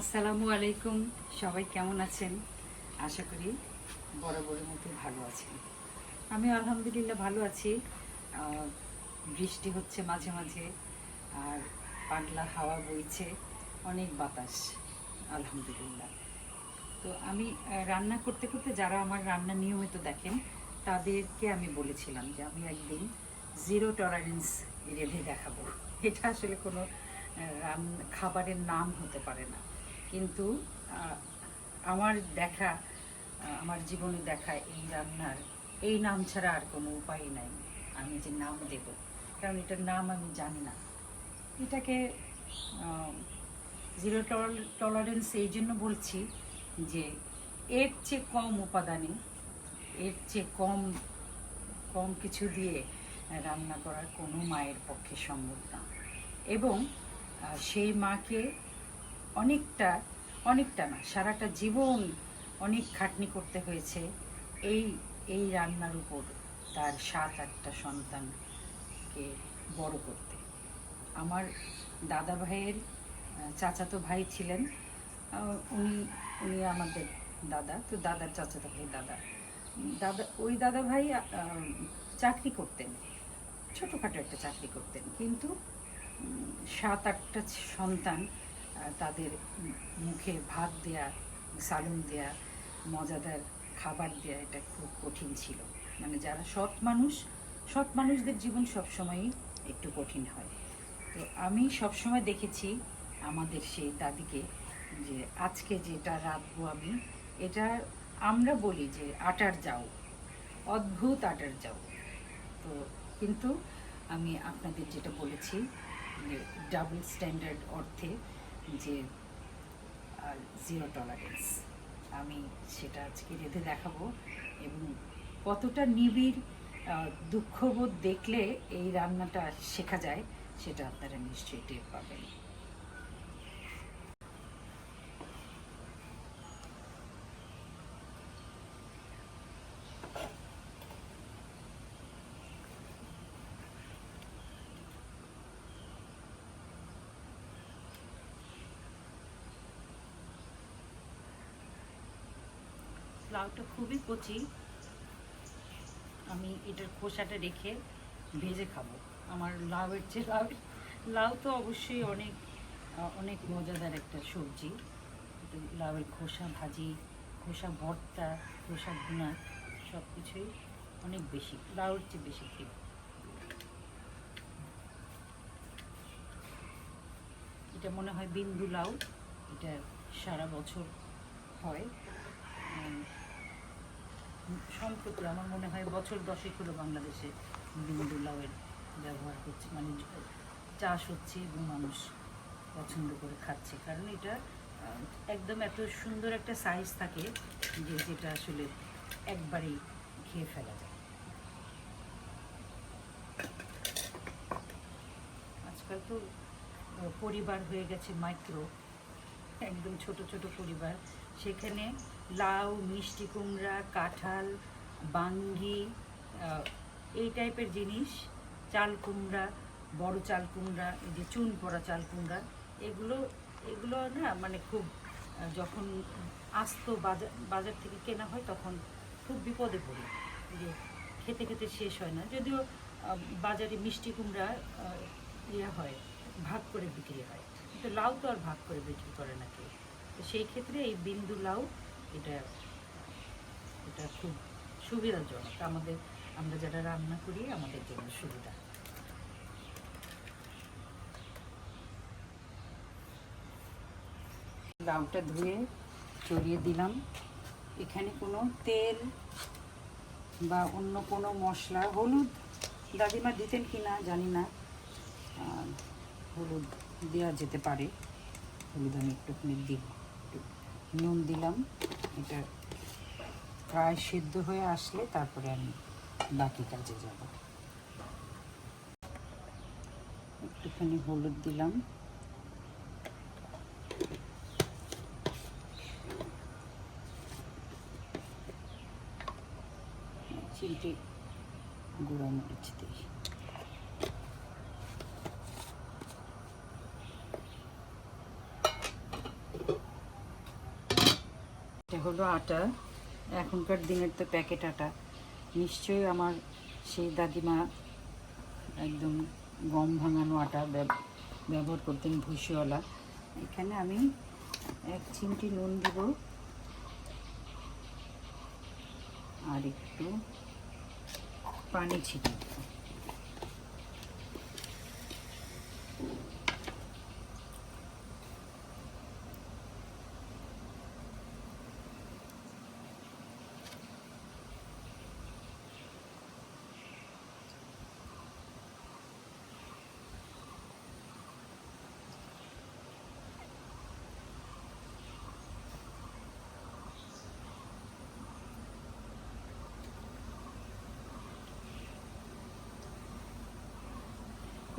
আসসালামু আলাইকুম। সবাই কেমন আছেন? আশা করি বরাবরের মতো ভালো আছেন। আমি আলহামদুলিল্লাহ ভালো আছি। বৃষ্টি হচ্ছে মাঝে মাঝে, আর পাগলা হাওয়া বইছে, অনেক বাতাস, আলহামদুলিল্লাহ। তো আমি রান্না করতে করতে যারা আমার রান্না নিয়মিত দেখেন, তাদেরকে আমি বলেছিলাম যে আমি একদিন জিরো টলারেন্স রেঁধে দেখাবো। এটা আসলে কোনো রান- খাবারের নাম হতে পারে না। কিন্তু আমার দেখা আমার জীবনে দেখা এই রান্নার, এই নাম ছাড়া আর কোনো উপায় নাই। আমি যে নাম দেব, কারণ এটার নাম আমি জানি না। এটাকে জিরো টলারেন্স এই জন্য বলছি যে, এর চেয়ে কম উপাদানে, এর চেয়ে কম কম কিছু দিয়ে রান্না করার কোনো মায়ের পক্ষে সম্ভব না। এবং সেই মাকে অনেকটা অনেকটা না, সারাটা জীবন অনেক খাটনি করতে হয়েছে এই এই রান্নার উপর তার সাত, আটটা সন্তানকে বড় করতে। আমার দাদা ভাইয়ের চাচাতো ভাই ছিলেন উনি উনি আমাদের দাদা, তো দাদার চাচাতো ভাই দাদা। দাদা, ওই দাদা ভাই চাকরি করতেন, ছোটোখাটো একটা চাকরি করতেন, কিন্তু সাত, আটটা সন্তান তাদের মুখে ভাত দেয়া, সালুন দেয়া, মজাদার খাবার দেয়া এটা খুব কঠিন ছিল। মানে যারা সৎ মানুষ, সৎ মানুষদের জীবন সবসময়ই একটু কঠিন হয়। তো আমি সবসময় দেখেছি আমাদের সেই দাদিকে যে আজকে যেটা রাঁধবো আমি, এটা আমরা বলি যে আটার যাও অদ্ভুত আটার যাও তো কিন্তু আমি আপনাদের যেটা বলেছি যে ডাবল স্ট্যান্ডার্ড অর্থে যে জিরো টলারেন্স আমি সেটা আজকে রেঁধে দেখাবো এবং কতটা নিবিড় দুঃখবোধ দেখলে এই রান্নাটা শেখা যায়, সেটা আপনারা নিশ্চয়ই টের পাবেন। লাউটা খুবই কচি। আমি এটার খোসাটা রেখে ভেজে খাব। আমার লাউয়ের চেয়ে লাউ লাউ তো অবশ্যই অনেক অনেক মজাদার একটা সবজি। লাউয়ের খোসা ভাজি, খোসা ভর্তা, খোসা ভুনা সব কিছুই অনেক বেশি, লাউয়ের চেয়ে বেশি খেয়ে। এটা মনে হয় বিন্দু লাউ, এটা সারা বছর হয়। সম্প্রতি আমার মনে হয় বছর দশেক হলো বাংলাদেশে বিন্দু লাউয়ের ব্যবহার হচ্ছে মানে চাষ হচ্ছে এবং মানুষ পছন্দ করে খাচ্ছে। কারণ এটা একদম এত সুন্দর একটা সাইজ থাকে যে যেটা আসলে একবারেই খেয়ে ফেলা যায়। আজকাল তো পরিবার হয়ে গেছে মাইক্রো, একদম ছোট ছোট পরিবার। সেখানে লাউ, মিষ্টি কুমড়া, কাঁঠাল, বাঙ্গি এই টাইপের জিনিস, চাল কুমড়া, বড় চাল কুমড়া, এই যে চুন পড়া চাল কুমড়া, এগুলো এগুলো না মানে খুব যখন আস্ত বাজার বাজার থেকে কেনা হয় তখন খুব বিপদে পড়ি, যে খেতে খেতে শেষ হয় না। যদিও বাজারে মিষ্টি কুমড়া ইয়ে হয়, ভাগ করে বিক্রি হয়। কিন্তু লাউ তো আর ভাগ করে বিক্রি করে না কেউ। তো সেই ক্ষেত্রে এই বিন্দু লাউ এটা এটা খুব সুবিধাজনক। আমাদের, আমরা যারা রান্না করি, আমাদের জন্য সুবিধা। লাউটা ধুয়ে চড়িয়ে দিলাম। এখানে কোনো তেল বা অন্য কোনো মশলা, হলুদ, দাদিমা দিতেন কি না জানি না হলুদ দেওয়া যেতে পারে। হলুদ আমি একটুখানি দিব একটু নুন দিলাম। এটা প্রায় সিদ্ধ হয়ে আসলে তারপরে আমি বাকি কাজে যাব। একটুখানি হলুদ দিলাম। চিমটি গুঁড়ো মরিচ দিই হলো আটা। এখনকার দিনের তো প্যাকেট আটা। নিশ্চয়ই আমার সেই দাদিমা একদম গম ভাঙানো আটা ব্যব- ব্যবহার করতেন ভুসিওয়ালা এখানে আমি এক চিমটি নুন দেব। আর একটু পানি ছিটিয়ে।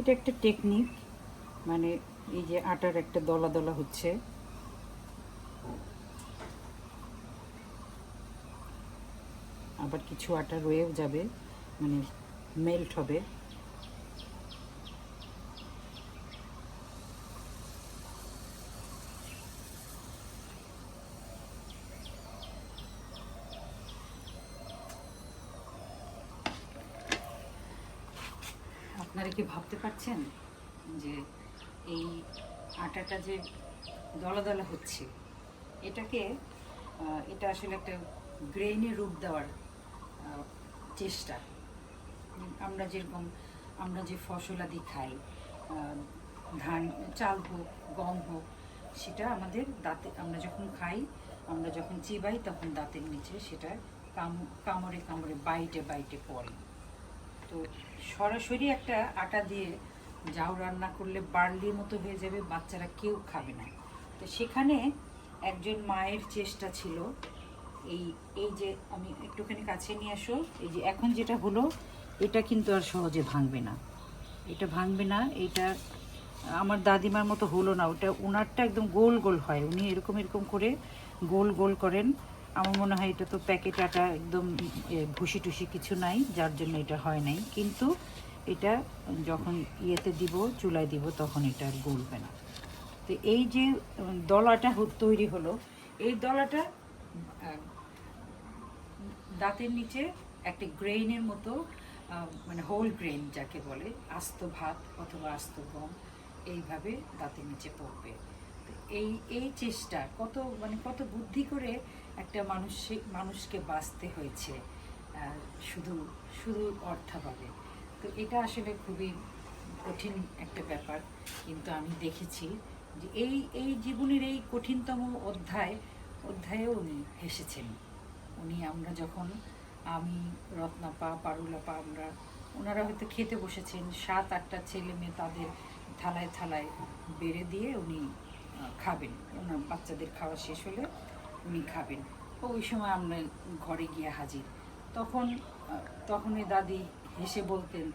এটা একটা টেকনিক মানে এই যে আটার একটা দলা দলা হচ্ছে। আবার কিছু আটা রয়েও যাবে মানে মেল্ট হবে। আপনারা কি ভাবতে পারছেন যে এই আটাটা যে দলা দলা হচ্ছে, এটাকে এটা আসলে একটা গ্রেইনে রূপ দেওয়ার চেষ্টা? আমরা যেরকম, আমরা যে ফসলাদি খাই ধান চাল হোক, গম হোক, সেটা আমাদের দাঁতে, আমরা যখন খাই, আমরা যখন চিবাই, তখন দাঁতের নিচে সেটা কাম, কামড়ে কামড়ে, বাইটে বাইটে পড়ে। তো সরাসরি একটা আটা দিয়ে যাও রান্না করলে বার্লির মতো হয়ে যাবে, বাচ্চারা কেউ খাবে না। তো সেখানে একজন মায়ের চেষ্টা ছিল, এই এই যে আমি একটুখানি কাছে নিয়ে আসো, এই যে এখন যেটা হলো, এটা কিন্তু আর সহজে ভাঙবে না। এটা ভাঙবে না, এটা আমার দাদিমার মতো হলো না, ওটা ওনারটা একদম গোল গোল হয়, উনি এরকম এরকম করে গোল গোল করেন। আমার মনে হয় এটা তো প্যাকেট আটা একদম ভুসি টুসি কিছু নাই, যার জন্য এটা হয় নাই। কিন্তু এটা যখন ইয়েতে দিব, চুলায় দিব, তখন এটা গলবে না। তো এই যে দলাটা তৈরি হলো, এই দলাটা দাঁতের নিচে একটা গ্রেইনের মতো মানে হোল গ্রেইন যাকে বলে, আস্ত ভাত অথবা আস্ত গম, এইভাবে দাঁতের নিচে পড়বে। এই এই চেষ্টা কত মানে কত বুদ্ধি করে একটা মানুষ মানুষকে বাঁচতে হয়েছে শুধু শুধু অর্থাভাবে তো এটা আসলে খুবই কঠিন একটা ব্যাপার, কিন্তু আমি দেখেছি যে এই এই জীবনের এই কঠিনতম অধ্যায়, অধ্যায়েও উনি হেসেছেন। উনি আমরা যখন আমি, রত্নাপা, পারুলাপা আমরা, ওনারা হয়তো খেতে বসেছেন, সাত, আটটা ছেলে মেয়ে তাদের থালায় থালায় বেড়ে দিয়ে উনি খাবেন। ওনার বাচ্চাদের খাওয়া শেষ হলে উনি খাবেন। ওই সময় আমরা ঘরে গিয়ে হাজির। তখন আহ, তখন ওই দাদি হেসে বলতেন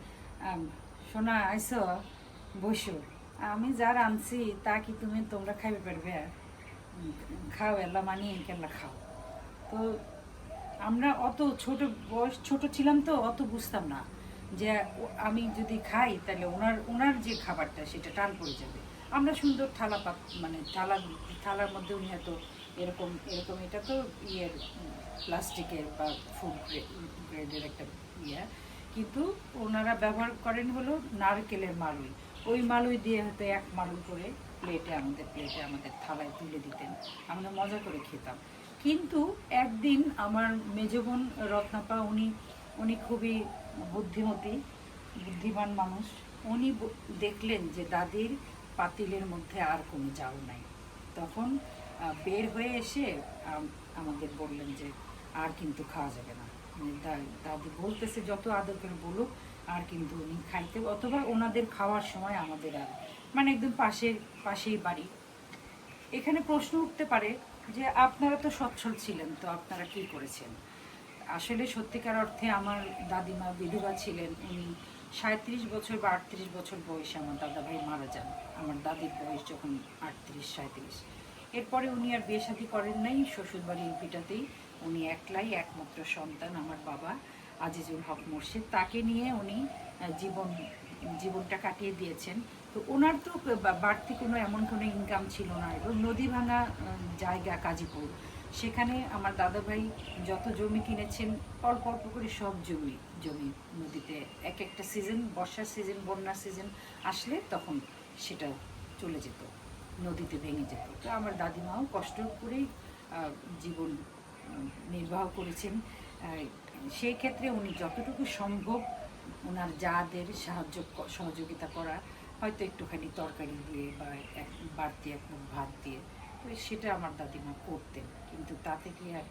সোনা আইস বসো। আমি যার আনছি তা কি তুমি তোমরা খাইবে পারবে? খাও এলা মানিয়ে কেলা খাও। তো আমরা অত ছোট বয়স ছোট ছিলাম তো অত বুঝতাম না যে আমি যদি খাই তাহলে ওনার ওনার যে খাবারটা সেটা টান পড়ে যাবে। আমরা সুন্দর থালা পাত মানে থালা থালার মধ্যে উনি হয়তো এরকম এরকম এটা তো ইয়ের, প্লাস্টিকের বা ফুড গ্রেডের একটা ইয়ে। কিন্তু ওনারা ব্যবহার করেন হলো নারকেলের মালুই। ওই মালুই দিয়ে হয়তো এক মালুই করে প্লেটে আমাদের প্লেটে আমাদের থালায় তুলে দিতেন। আমরা মজা করে খেতাম। কিন্তু একদিন আমার মেজ বোন রত্নাপা, উনি উনি খুবই বুদ্ধিমতী, বুদ্ধিমান মানুষ। উনি দেখলেন যে দাদির পাতিলের মধ্যে আর কোনো চাউ নাই। তখন বের হয়ে এসে আমাদের বললেন যে আর কিন্তু খাওয়া যাবে না। মানে দাদি বলতেছে যত আদর করে বলুক, আর কিন্তু উনি খাইতে, অথবা ওনাদের খাওয়ার সময় আমাদের আর মানে একদম পাশের, পাশেই বাড়ি। এখানে প্রশ্ন উঠতে পারে যে আপনারা তো সচ্ছল ছিলেন, তো আপনারা কি করেছেন? আসলে সত্যিকার অর্থে আমার দাদিমা বিধবা ছিলেন, উনি সাঁত্রিশ বছর বা আটত্রিশ বছর বয়সে আমার দাদা ভাই মারা যান। আমার দাদির বয়স যখন আটত্রিশ সাঁত্রিশ এরপরে উনি আর বিয়ে শাদী করেন নাই শ্বশুরবাড়ির ভিটাতেই উনি একলাই একমাত্র সন্তান, আমার বাবা, আজিজুল হক মোর্শেদ। তাকে নিয়ে উনি জীবন, জীবনটা কাটিয়ে দিয়েছেন। তো ওনার তো বাড়তি কোনো এমন কোনো ইনকাম ছিল না। এবং নদী ভাঙা জায়গা কাজীপুর। সেখানে আমার দাদাভাই যত জমি কিনেছেন, অল্প অল্প করে সব জমি জমি নদীতে। এক একটা সিজন বর্ষার সিজন বন্যার সিজন আসলে তখন সেটা চলে যেত। নদীতে ভেঙে যেত তো আমার দাদিমাও কষ্ট করেই জীবন নির্বাহ করেছেন। সেই ক্ষেত্রে উনি যতটুকু সম্ভব ওনার যাদের সাহায্য, সহযোগিতা করা, হয়তো একটুখানি তরকারি দিয়ে বা এক বাড়তি এক ভাত দিয়ে, তো সেটা আমার দাদিমা করতেন। কিন্তু তাতে কি আর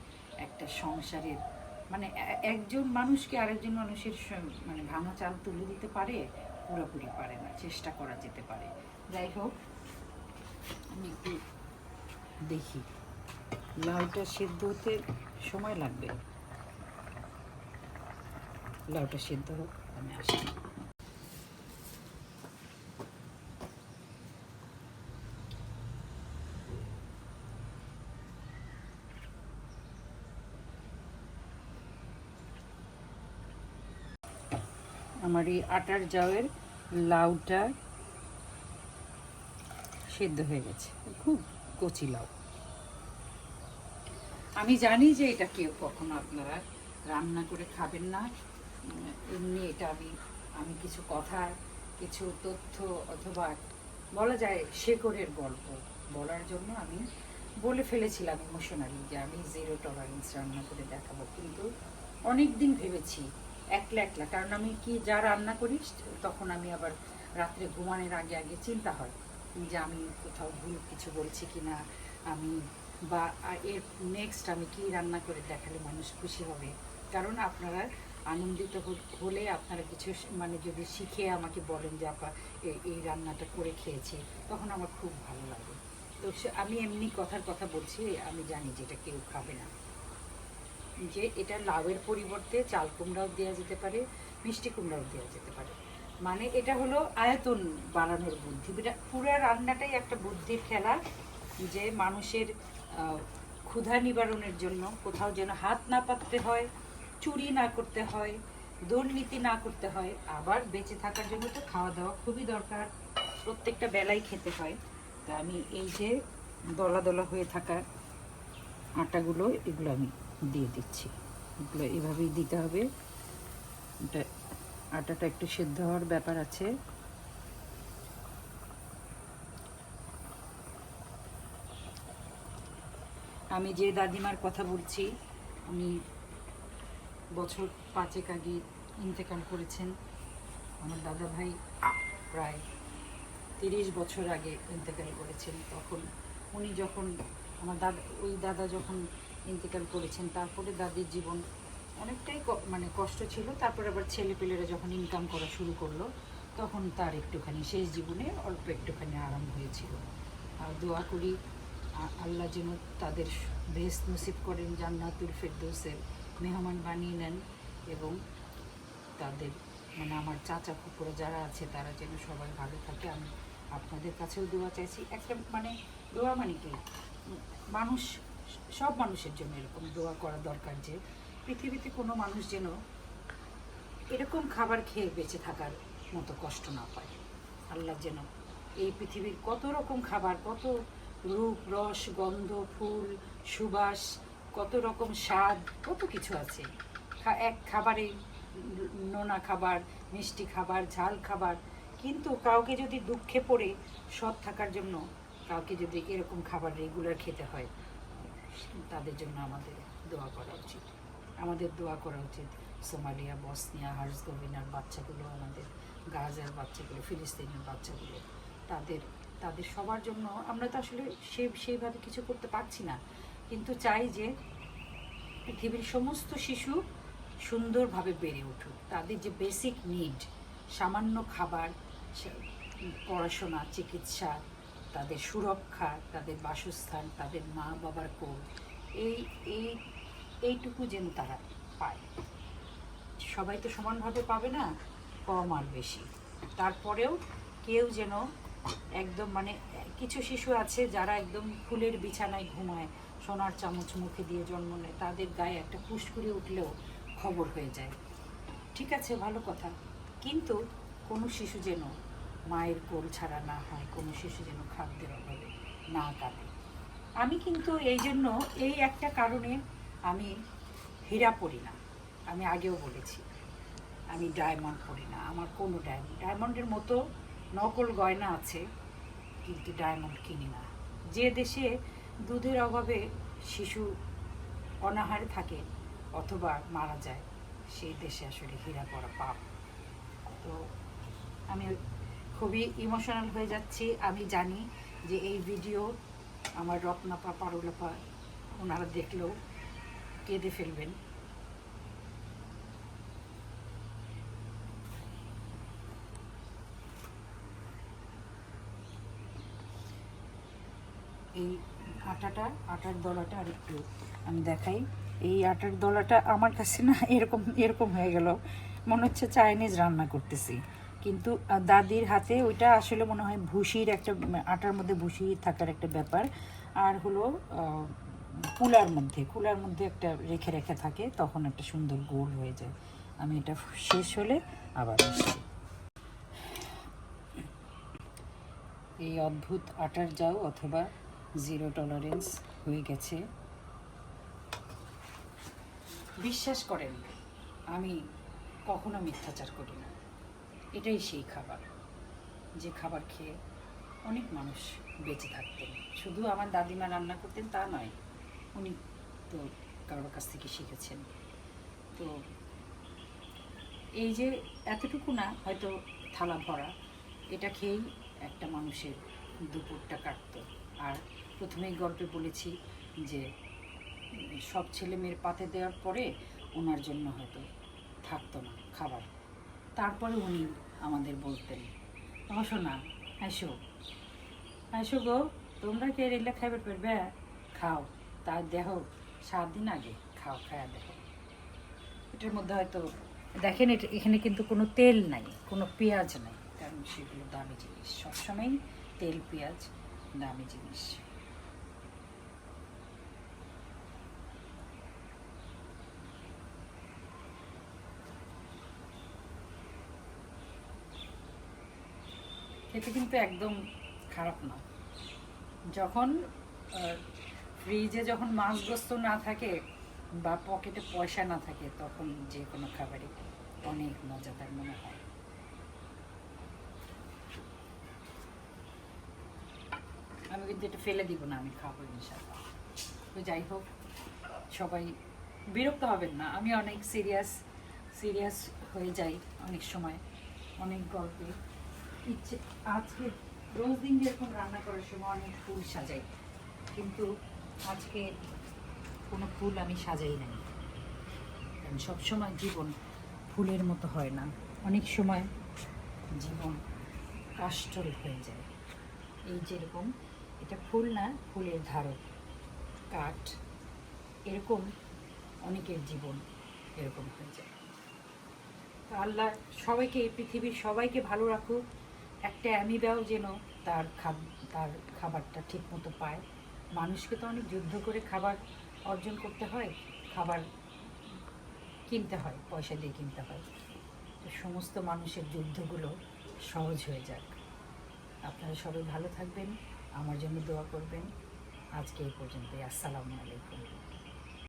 একটা সংসারের মানে একজন মানুষকে আরেকজন মানুষের মানে ভাঙা চাল তুলে দিতে পারে? পুরোপুরি পারে না, চেষ্টা করা যেতে পারে। যাই হোক দেখি। লাউটা সেদ্ধ হতে সময় লাগবে? লাউটা সেদ্ধ হোক, আমি আসি আমার এই আটার জাওয়ের লাউটা সেদ্ধ হয়ে গেছে। খুব কচি লাউ। আমি জানি যে এটা কেউ কখনো আপনারা রান্না করে খাবেন না। এমনি এটা আমি আমি কিছু কথা, কিছু তথ্য অথবা বলা যায় শেকড়ের গল্প বলার জন্য আমি বলে ফেলেছিলাম ইমোশনালি যে আমি জিরো টলারেন্স রান্না করে দেখাবো। কিন্তু অনেক দিন ভেবেছি একলা একলা, কারণ আমি কি যা রান্না করি তখন আমি আবার রাত্রে ঘুমানোর আগে আগে চিন্তা হয়। যে আমি কোথাও ভুল কিছু বলছি কি না আমি বা এর নেক্সট আমি কি রান্না করে দেখালে মানুষ খুশি হবে? কারণ আপনারা আনন্দিত হলে আপনারা কিছু মানে যদি শিখে আমাকে বলেন যে, আপা এই রান্নাটা করে খেয়েছি। তখন আমার খুব ভালো লাগে। তো আমি এমনি কথার কথা বলছি, আমি জানি যে এটা কেউ খাবে না। যে এটা লাউয়ের পরিবর্তে চাল কুমড়াও দেওয়া যেতে পারে, মিষ্টি কুমড়াও দেওয়া যেতে পারে। মানে এটা হলো আয়তন বাড়ানোর বুদ্ধি। পুরো রান্নাটাই একটা বুদ্ধির খেলা যে মানুষের ক্ষুধা নিবারণের জন্য কোথাও যেন হাত না পাততে হয়, চুরি না করতে হয়, দুর্নীতি না করতে হয়, আবার বেঁচে থাকার জন্য তো খাওয়া দাওয়া খুবই দরকার, প্রত্যেকটা বেলাই খেতে হয়। তা আমি এই যে দলা দলা হয়ে থাকা আটাগুলো এগুলো আমি দিয়ে দিচ্ছি। এগুলো এভাবেই দিতে হবে। এটা আটাটা একটু সেদ্ধ হওয়ার ব্যাপার আছে। আমি যে দাদিমার কথা বলছি আমি বছর পাঁচেক আগে ইন্তেকাল করেছেন। আমার দাদা ভাই প্রায় তিরিশ বছর আগে ইন্তেকাল করেছেন। তখন উনি যখন, আমার দাদা, ওই দাদা যখন ইন্তেকাল করেছেন, তারপরে দাদির জীবন অনেকটাই মানে কষ্ট ছিল। তারপর আবার ছেলেপেলেরা যখন ইনকাম করা শুরু করল, তখন তার একটুখানি শেষ জীবনে অল্প একটুখানি আরাম হয়েছিল। আর দোয়া করি আল্লাহ যেন তাদের বেশ নসিব করেন, জান্নাতুল ফেরদৌসের মেহমান বানিয়ে নেন এবং তাদের মানে আমার চাচা ফুপুরা যারা আছে, তারা যেন সবাই ভালো থাকে। আমি আপনাদের কাছেও দোয়া চাইছি। একটা মানে দোয়া মানে কি? মানুষ, সব মানুষের জন্য এরকম দোয়া করা দরকার যে পৃথিবীতে কোনো মানুষ যেন এরকম খাবার খেয়ে বেঁচে থাকার মতো কষ্ট না পায়। আল্লাহ যেন এই পৃথিবীর কত রকম খাবার, কত রূপ, রস, গন্ধ, ফুল, সুবাস, কত রকম স্বাদ, কত কিছু আছে। এক খাবারে নোনা খাবার, মিষ্টি খাবার, ঝাল খাবার, কিন্তু কাউকে যদি দুঃখে পড়ে, সৎ থাকার জন্য কাউকে যদি এরকম খাবার রেগুলার খেতে হয়, তাদের জন্য আমাদের দোয়া করা উচিত। আমাদের দোয়া করা উচিত। সোমালিয়া, বসনিয়া, হার্জগোভিনার বাচ্চাগুলো, আমাদের গাজার বাচ্চাগুলো, ফিলিস্তিনের বাচ্চাগুলো, তাদের তাদের সবার জন্য আমরা তো আসলে সে সেইভাবে কিছু করতে পারছি না। কিন্তু চাই যে পৃথিবীর সমস্ত শিশু সুন্দরভাবে বেড়ে উঠুক। তাদের যে বেসিক নিড সামান্য খাবার পড়াশোনা, চিকিৎসা, তাদের সুরক্ষা, তাদের বাসস্থান, তাদের মা বাবার কোল, এই এই এইটুকু যেন তারা পায়। সবাই তো সমানভাবে পাবে না, কম আর বেশি। তারপরেও কেউ যেন একদম মানে কিছু শিশু আছে যারা একদম ফুলের বিছানায় ঘুমায়, সোনার চামচ মুখে দিয়ে জন্ম নেয়, তাদের গায়ে একটা ফুসকুড়ি উঠলেও খবর হয়ে যায়। ঠিক আছে, ভালো কথা। কিন্তু কোনো শিশু যেন মায়ের কোল ছাড়া না হয়, কোনো শিশু যেন খাদ্যের অভাবে না কাটে আমি কিন্তু এই জন্য এই একটা কারণে আমি হীরা পরি না। আমি আগেও বলেছি, আমি ডায়মন্ড পরি না, আমার কোনো ডায়মন্ড, ডায়মন্ডের মতো নকল গয়না আছে, কিন্তু ডায়মন্ড কিনি না। যে দেশে দুধের অভাবে শিশু অনাহারে থাকে অথবা মারা যায়, সেই দেশে আসলে হীরা পরা পাপ। তো আমি খুবই ইমোশনাল হয়ে যাচ্ছি। আমি জানি যে এই ভিডিও আমার রত্নাপা, পারুলাপা, ওনারা দেখলেও কেঁদে ফেলবেন। এই আটাটা, আটার দলাটা আর একটু আমি দেখাই। এই আটার দলাটা আমার কাছে না এরকম এরকম হয়ে গেল। মনে হচ্ছে চাইনিজ রান্না করতেছি। কিন্তু দাদির হাতে ওইটা আসলে মনে হয় ভুসির একটা, আটার মধ্যে ভুসি থাকার একটা ব্যাপার। আর হলো কুলার মধ্যে কুলার মধ্যে একটা রেখে রেখে থাকে, তখন একটা সুন্দর গোল হয়ে যায়। আমি এটা শেষ হলে আবার আসছি। এই অদ্ভুত আটার যাও অথবা জিরো টলারেন্স হয়ে গেছে। বিশ্বাস করেন, আমি কখনো মিথ্যাচার করি না। এটাই সেই খাবার। যে খাবার খেয়ে অনেক মানুষ বেঁচে থাকতেন। শুধু আমার দাদিমা রান্না করতেন তা নয় উনি তো কারোর কাছ থেকে শিখেছেন। তো এই যে এতটুকু না, হয়তো থালা ভরা, এটা খেয়েই একটা মানুষের দুপুরটা কাটতো। আর প্রথমেই গল্পে বলেছি যে, সব ছেলে মেয়ের পাতে দেওয়ার পরে ওনার জন্য হয়তো থাকতো না খাবার। তারপরে উনি আমাদের বলতেন আসো না আসো আসো গো, তোমরা কে রেলে খাইবে পারবে খাও। তার দেহ সাত দিন আগে খাও খায়া দেখো এটার মধ্যে হয়তো, দেখেন এটা, এখানে কিন্তু কোনো তেল নাই, কোনো পেঁয়াজ নাই, কারণ সেগুলো দামি জিনিস। সবসময় তেল, পেঁয়াজ দামি জিনিস। খেতে কিন্তু একদম খারাপ না। যখন ফ্রিজে যখন মাছ গোস্ত না থাকে বা পকেটে পয়সা না থাকে, তখন যে কোনো খাবারই অনেক মজাদার মনে হয়। আমি কিন্তু এটা ফেলে দিব না, আমি খাব ইনশাল্লাহ তো যাই হোক, সবাই বিরক্ত হবেন না, আমি অনেক সিরিয়াস সিরিয়াস হয়ে যাই অনেক সময়, অনেক গল্পে। ইচ্ছে, আজকে রোজ দিন যেরকম রান্না করার সময় অনেক ফুল সাজাই, কিন্তু আজকে কোনো ফুল আমি সাজাই নাই। কারণ সবসময় জীবন ফুলের মতো হয় না। অনেক সময় জীবন কাষ্টল হয়ে যায়। এই যেরকম, এটা ফুল না, ফুলের ধারক। কাঠ, এরকম অনেকের জীবন এরকম হয়ে যায়। আল্লাহ সবাইকে, এই পৃথিবীর সবাইকে ভালো রাখুক। একটা অ্যামিবাও যেন তার খাব, তার খাবারটা ঠিক মতো পায়। মানুষকে তো অনেক যুদ্ধ করে খাবার অর্জন করতে হয়, খাবার কিনতে হয়, পয়সা দিয়ে কিনতে হয়। তো সমস্ত মানুষের যুদ্ধগুলো সহজ হয়ে যাক। আপনারা সবাই ভালো থাকবেন, আমার জন্য দোয়া করবেন। আজকে এই পর্যন্তই। আসসালামু আলাইকুম।